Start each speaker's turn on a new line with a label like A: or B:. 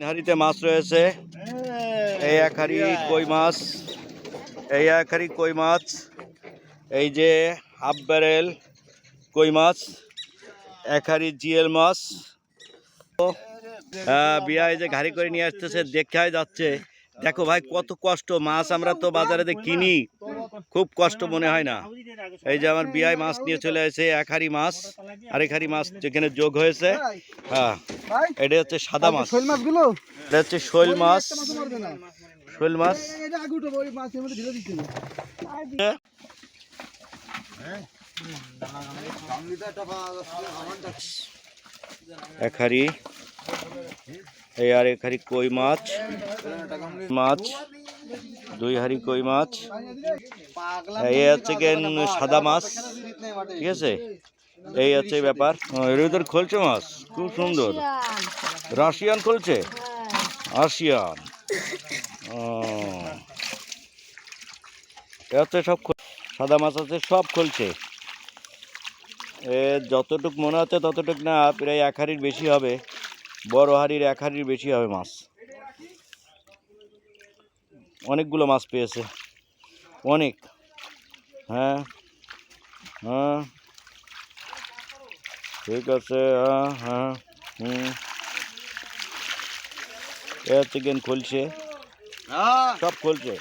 A: হাড়িতে মাছ রয়েছে। এই এক হাড়ি কই মাছ এই এক হাড়ি কই মাছ এই যে হাফ ব্যারেল কই মাছ এক হাড়ি জিএল মাছ। হ্যাঁ, বিয়া যে ঘাড়ি করে নিয়ে আসতেছে দেখাই যাচ্ছে। দেখো ভাই কত কষ্ট মাছ আমরা তো বাজারে কিনি খুব কষ্ট মনে হয় না। এই যে আমার বিয়ায় মাছ নিয়ে চলে আসে এক হাড়ি মাছ আরেক হাড়ি মাছ যেখানে যোগ হয়েছে। হ্যাঁ। এটা হচ্ছে সাদা মাছ।
B: শোল মাছগুলো?
A: এটা হচ্ছে শৈল মাছ। শৈল মাছ। এক হাড়ি। এই আর এক হাড়ি কই মাছ? মাছ। দুই হাড়ি কই মাছ? এই হচ্ছে সাদা মাছ। ঠিক আছে? এই হচ্ছে ব্যাপার। এর ভিতর মাছ। খুব সুন্দর। রাশিয়ান খুলছে? আসিয়ান ও এ হচ্ছে সব সাদা মাছ আছে, সব খুলছে। এ যতটুক মনে হচ্ছে ততটুক না, প্রায় এক হাড়ির বেশি হবে। বড় হাড়ির এক হাড়ির বেশি হবে মাছ। অনেকগুলো মাছ পেয়েছে। অনেক। হ্যাঁ। হ্যাঁ। ঠিক আছে হ্যাঁ হ্যাঁ হুম এ হচ্ছে গেন খুলছে সব খুলছে